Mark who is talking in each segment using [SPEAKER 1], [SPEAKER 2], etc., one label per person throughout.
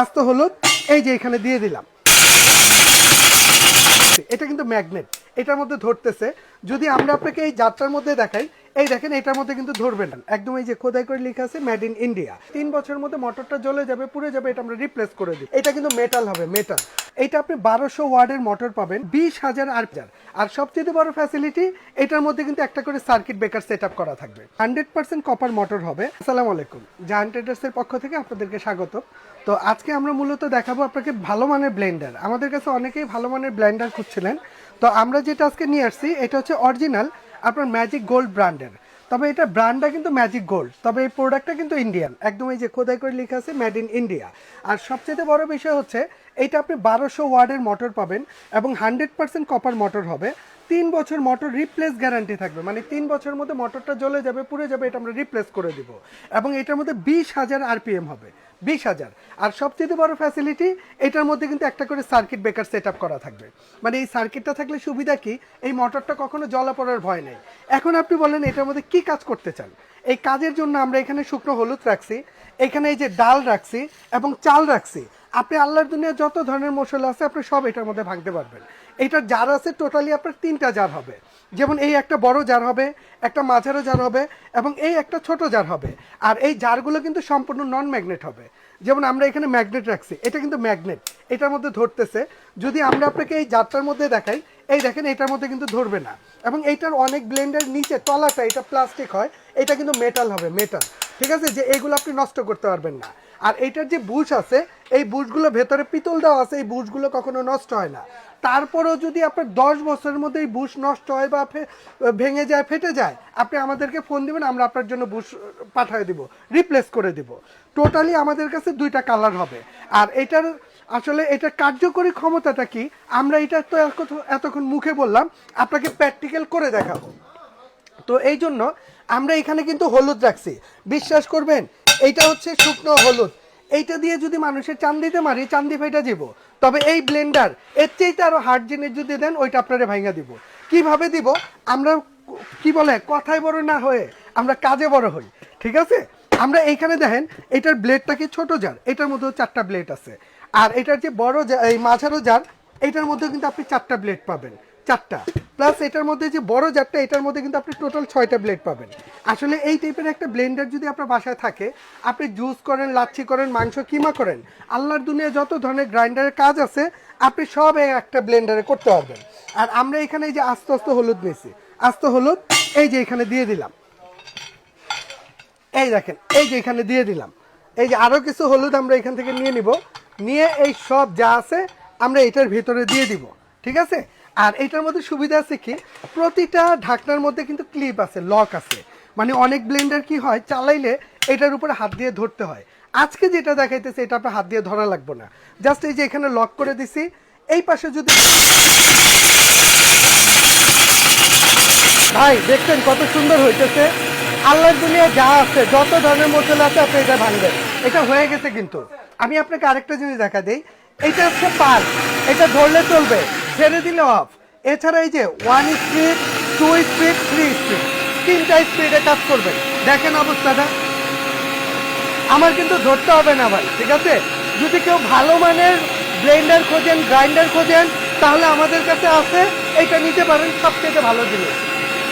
[SPEAKER 1] আস্ত হলুদ, এই যে এখানে দিয়ে দিলাম। এটা কিন্তু ম্যাগনেট এটার মধ্যে ধরতেছে। যদি আমরা আপনাকে এই যাত্রার মধ্যে দেখাই এই দেখেন, এটার মধ্যে কিন্তু ধরবে না। একদম এই যে খোদাই করে লেখা আছে মেড ইন ইন্ডিয়া তিন বছরের মধ্যে মোটরটা জ্বলে যাবে, পুড়ে যাবে, এটা আমরা রিপ্লেস করে দিই। এটা কিন্তু মেটাল হবে মেটাল এটা আপনি বারোশো ওয়ার্ডের মোটর পাবেন, বিশ হাজার আর আর সবচেয়ে বড় ফ্যাসিলিটি এটার মধ্যে কিন্তু একটা করে সার্কিট ব্রেকার সেট করা থাকবে। হান্ড্রেড পার্সেন্ট কপার মোটর হবে। আসসালামু আলাইকুম। জায়ান্ট ট্রেডার্সের পক্ষ থেকে আপনাদেরকে স্বাগত। তো আজকে আমরা মূলত দেখাবো আপনাকে ভালো মানের ব্লেন্ডার আমাদের কাছে অনেকেই ভালো মানের ব্লেন্ডার খুঁজছিলেন। তো আমরা যেটা আজকে নিয়ে আসছি, এটা হচ্ছে অরিজিনাল আপনার ম্যাজিক গোল্ড ব্র্যান্ডের তবে এটা ব্র্যান্ডটা কিন্তু ম্যাজিক গোল্ড তবে এই প্রোডাক্টটা কিন্তু ইন্ডিয়ান একদম এই যে খোদাই করে লেখা আছে মেড ইন ইন্ডিয়া আর সবচেয়ে বড় বিষয় হচ্ছে এটা আপনি বারোশো ওয়ার্ডের মোটর পাবেন এবং হান্ড্রেড পার্সেন্ট কপার মোটর হবে। তিন বছর মোটর রিপ্লেস গ্যারান্টি থাকবে। মানে তিন বছরের মধ্যে মোটরটা জ্বলে যাবে, পুড়ে যাবে, এটা আমরা রিপ্লেস করে দিব। এবং এটার মধ্যে বিশ হাজার আরপিএম হবে। বিশ হাজার। আর সবচেয়ে বড় ফ্যাসিলিটি এটার মধ্যে কিন্তু একটা করে সার্কিট ব্রেকার সেট করা থাকবে। মানে এই সার্কিটটা থাকলে সুবিধা কি? এই মোটরটা কখনো জলা পড়ার ভয় নেই। এখন আপনি বলেন, এটার মধ্যে কি কাজ করতে চান? এই কাজের জন্য আমরা এখানে শুকনো হলুদ রাখছি, এখানে এই যে ডাল রাখছি এবং চাল রাখছি। আপনি আল্লাহর দুনিয়া যত ধরনের মশলা আছে, আপনি সব এটার মধ্যে ভাঙতে পারবেন। এটার জার আছে টোটালি আপনার তিনটা জার হবে। যেমন এই একটা বড় জার হবে, একটা মাঝারো জার হবে, এবং এই একটা ছোট জার হবে। আর এই জারগুলো কিন্তু সম্পূর্ণ নন ম্যাগনেট হবে। যেমন আমরা এখানে ম্যাগনেট রাখছি, এটা কিন্তু ম্যাগনেট এটার মধ্যে ধরতেছে। যদি আমরা আপনাকে এই জারটার মধ্যে দেখাই, এই দেখেন এটার মধ্যে কিন্তু ধরবে না। এবং এইটার অনেক ব্লেন্ডের নিচে, তলাটা, এটা প্লাস্টিক হয়, এটা কিন্তু মেটাল হবে মেটাল ঠিক আছে? যে এগুলো আপনি নষ্ট করতে পারবেন না। আর এইটার যে বুশ আছে, এই বুশগুলো ভেতরে পিতল দেওয়া আছে, এই বুশগুলো কখনো নষ্ট হয় না। তারপরেও যদি আপনার দশ বছরের মধ্যে এই বুশ নষ্ট হয় বা ভেঙে যায়, ফেটে যায়, আপনি আমাদেরকে ফোন দিবেন, আমরা আপনার জন্য বুশ পাঠিয়ে দিব রিপ্লেস করে দিব। টোটালি আমাদের কাছে দুইটা কালার হবে। আর এটার আসলে এটার কার্যকরী ক্ষমতাটা কি? আমরা এটা তো এত- এতক্ষণ মুখে বললাম, আপনাকে প্র্যাকটিক্যাল করে দেখাবো। তো এই জন্য আমরা এখানে কিন্তু হলুদ রাখছি। বিশ্বাস করবেন, এইটা হচ্ছে শুকনো হলুদ। এইটা দিয়ে যদি মানুষের চান্দিতে মারি, চান্দি ফাইটা যাব। তবে এই ব্লেন্ডার এর চেয়ে আরও হার্ড জিনিস যদি দেন, ওইটা আপনারা ভাঙা দিব। কীভাবে দিব? আমরা কি বলে, কথায় বড় না হয়ে আমরা কাজে বড় হই, ঠিক আছে? আমরা এইখানে দেখেন, এটার ব্লেডটা কি ছোট জার এটার মধ্যেও চারটা ব্লেড আছে। আর এটার যে বড় এই মাঝারো জার এটার মধ্যে কিন্তু আপনি চারটা ব্লেড পাবেন, চারটা। প্লাস এটার মধ্যে যে বড় জারটা এটার মধ্যে কিন্তু আপনি টোটাল ছয়টা ব্লেড পাবেন। আসলে এই টাইপের একটা ব্লেন্ডার যদি আপনার বাসায় থাকে, আপনি জুস করেন, লাচ্ছি করেন, মাংস, কিমা করেন, আল্লাহর দুনিয়া যত ধরনের গ্রাইন্ডারের কাজ আছে, আপনি সব একটা ব্লেন্ডারে করতে পারবেন। আর আমরা এখানে এই যে আস্তে আস্তে হলুদ নিয়েছি। আস্তে হলুদ, এই যে এখানে দিয়ে দিলাম। এই দেখেন, এই যে এখানে দিয়ে দিলাম। এই যে আরও কিছু হলুদ আমরা এখান থেকে নিয়ে নিব। নিয়ে এই সব যা আছে, আমরা এটার ভিতরে দিয়ে দিব। ঠিক আছে? আর এটার মধ্যে সুবিধা আছে কি? প্রতিটা ঢাকনার মধ্যে কিন্তু ক্লিপ আছে লক আছে। মানে অনেক ব্লেন্ডার কি হয়, চালাইলে এটার উপরে হাত দিয়ে ধরতে হয়। আজকে যেটা দেখাইতেছে, এটা আপনার হাত দিয়ে ধরা লাগবে না। জাস্ট এই যে এখানে লক করে দিছি, এই পাশে যদি ভাই, দেখছেন কত সুন্দর হইতেছে? আল্লাহর দুনিয়া যা আছে, যত ধরনের মশলা আছে, আপনি এটা ভাঙবেন। এটা হয়ে গেছে কিন্তু। আমি আপনাকে আরেকটা জিনিস দেখা দিই। এটা হচ্ছে পাল। এটা ধরলে চলবে। ছেড়ে দিলে অফ এছাড়া এই যে one speed two speed three speed তিনটা স্পিডে কাজ করবেন। দেখেন অবস্থাটা। আমার কিন্তু ধরতে হবে না ভাই, ঠিক আছে? যদি কেউ ভালো মানের ব্লেন্ডার খোঁজেন গ্রাইন্ডার খোঁজেন, তাহলে আমাদের কাছে আছে। এটা নিতে পারেন সবথেকে ভালো জিনিস।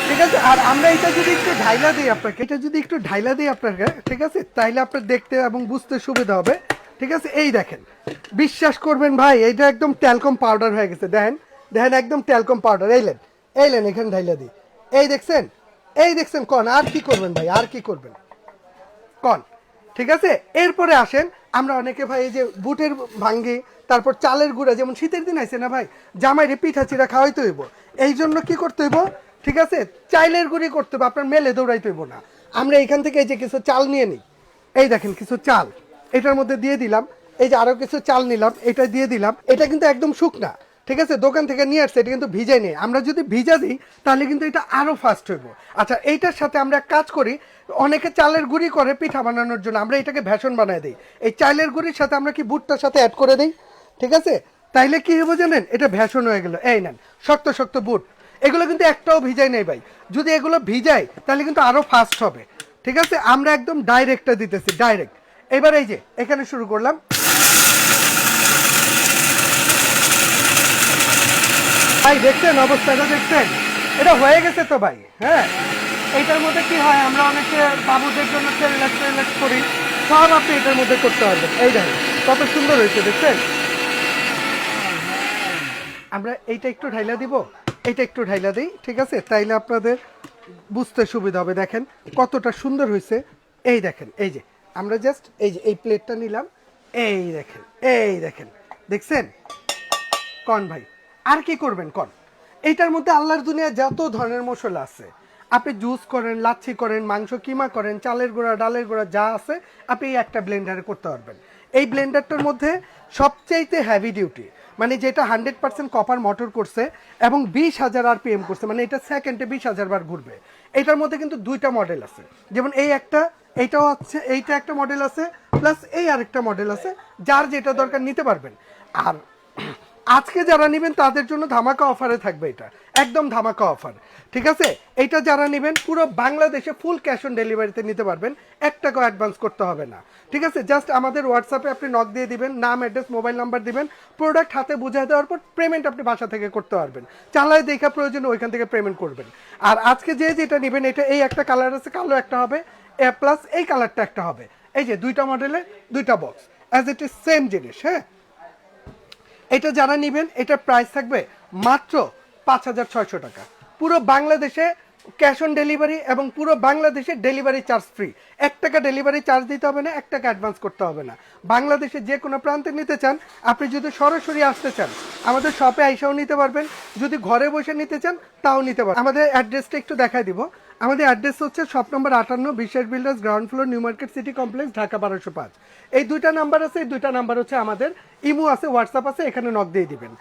[SPEAKER 1] ঠিক আছে? আর আমরা এটা যদি একটু ঢাইলা দিই আপনাকে, এটা যদি একটু ঢাইলা দিই আপনাকে, ঠিক আছে? তাহলে আপনার দেখতে এবং বুঝতে সুবিধা হবে। ঠিক আছে? এই দেখেন, বিশ্বাস করবেন ভাই, এইটা একদম ট্যালকম পাউডার হয়ে গেছে। দেখেন দেখেন একদম ট্যালকম পাউডার এইলেন এইলেন এখানে ঢাইলা দিই। এই দেখছেন? এই দেখছেন কন? আর কি করবেন ভাই? আর কি করবেন? কন? ঠিক আছে? এরপরে আসেন, আমরা অনেকে ভাই এই যে বুটের ভাঙ্গি, তারপর চালের গুঁড়া, যেমন শীতের দিন আছে না ভাই, জামাইরে পিঠা চিরা খাওয়াইতে হইব। এই জন্য কি করতে হইব? ঠিক আছে? চাইলের গুঁড়ি করতে হবে আপনার মেলে দৌড়াইতে হইব না। আমরা এখান থেকে এই যে কিছু চাল নিয়ে নিই। এই দেখেন, কিছু চাল। এটার মধ্যে দিয়ে দিলাম। এই যে আরও কিছু চাল নিলাম, এটা দিয়ে দিলাম। এটা কিন্তু একদম শুকনা, ঠিক আছে? দোকান থেকে নিয়ে আসছে, এটা কিন্তু ভিজাই নেই। আমরা যদি ভিজা দিই, তাহলে কিন্তু এটা আরও ফাস্ট হইব। আচ্ছা এইটার সাথে আমরা কাজ করি, অনেকে চালের গুঁড়ি করে পিঠা বানানোর জন্য, আমরা এটাকে ভেষণ বানায় দিই। এই চালের গুঁড়ির সাথে আমরা কি বুটটার সাথে অ্যাড করে দিই? ঠিক আছে? তাইলে কি হবে জানেন? এটা ভেষণ হয়ে গেল। এই নেন, শক্ত শক্ত বুট। এগুলো কিন্তু একটাও ভিজাই নেই ভাই। যদি এগুলো ভিজাই, তাহলে কিন্তু আরও ফাস্ট হবে। ঠিক আছে? আমরা একদম ডাইরেক্টটা দিতেছি ডাইরেক্ট এবার এই যে, এখানে শুরু করলাম। ভাই, দেখছেন অবস্থাটা, দেখছেন? এটা হয়ে গেছে তো ভাই হ্যাঁ? এটার মধ্যে কি হয়, আমরা অনেকে বাবুদের জন্য করি। সব আপনি এটার মধ্যে করতে পারবেন। এই দেখেন, কত সুন্দর হয়েছে, দেখছেন? আমরা এইটা একটু ঢাইলা দিব এটা একটু ঢাইলা দিই, ঠিক আছে? তাইলে আপনাদের বুঝতে সুবিধা হবে, দেখেন কতটা সুন্দর হয়েছে। এই দেখেন, এই যে আমরা জাস্ট এই যে, এই প্লেটটা নিলাম। এই দেখেন এই দেখেন। দেখছেন? কন ভাই, আর কি করবেন, কন? এইটার মধ্যে আল্লাহর দুনিয়া যত ধরনের মশলা আছে আপনি জুস করেন, লাচ্ছি করেন, মাংস, কিমা করেন, চালের গুঁড়া, ডালের গুঁড়া, যা আছে, আপনি এই একটা ব্লেন্ডারে করতে পারবেন। এই ব্লেন্ডারটার মধ্যে সবচাইতে হ্যাভি ডিউটি মানে যেটা হান্ড্রেড পার্সেন্ট কপার মোটর করছে এবং বিশ হাজার আর পিএম করছে মানে এটা সেকেন্ডে বিশ হাজার বার ঘুরবে। এটার মধ্যে কিন্তু দুইটা মডেল আছে। যেমন এই একটা, এইটাও আছে, এইটা একটা মডেল আছে প্লাস এই আরেকটা মডেল আছে, যার যেটা দরকার নিতে পারবেন। আর আজকে যারা নেবেন তাদের জন্য ধামাকা অফারে থাকবে এটা। একদম ধামাকা অফার ঠিক আছে? এটা যারা নেবেন, পুরো বাংলাদেশে ফুল ক্যাশ অন ডেলিভারিতে নিতে পারবেন। এক টাকাও অ্যাডভান্স করতে হবে না। ঠিক আছে? জাস্ট আমাদের হোয়াটসঅ্যাপে আপনি নক দিয়ে দিবেন, নাম অ্যাড্রেস মোবাইল নাম্বার দিবেন। প্রোডাক্ট হাতে বুঝিয়ে দেওয়ার পর পেমেন্ট আপনি বাসা থেকে করতে পারবেন। চালায় দেখা প্রয়োজন, ওইখান থেকে পেমেন্ট করবেন। আর আজকে যে যেটা নেবেন, এটা এই একটা কালার আছে, কালো একটা হবে। এ প্লাস এই কালারটা একটা হবে। এই যে দুইটা মডেলে দুইটা box as it is same জিনিস হ্যাঁ? এটা যারা নেবেন, এটা প্রাইস থাকবে মাত্র পাঁচ হাজার ছয়শো টাকা। পুরো বাংলাদেশে ক্যাশ অন ডেলিভারি এবং পুরো বাংলাদেশে ডেলিভারি চার্জ ফ্রি এক টাকা ডেলিভারি চার্জ দিতে হবে না, এক টাকা অ্যাডভান্স করতে হবে না। বাংলাদেশে যে কোনো প্রান্তে নিতে চান, আপনি যদি সরাসরি আসতে চান, আমাদের শপে আইসাও নিতে পারবেন। যদি ঘরে বসে নিতে চান, তাও নিতে পারবেন। আমাদের অ্যাড্রেসটা একটু দেখাই দিব। আমাদের অ্যাড্রেস হচ্ছে শপ নম্বর আটান্ন Biswas builders, ground floor, new market city complex, Dhaka বারোশো পাঁচ। এই দুইটা নাম্বার আছে, এই দুইটা নাম্বার হচ্ছে আমাদের। ইমো আছে, হোয়াটসঅ্যাপ আছে, এখানে নক দিয়ে দিবেন।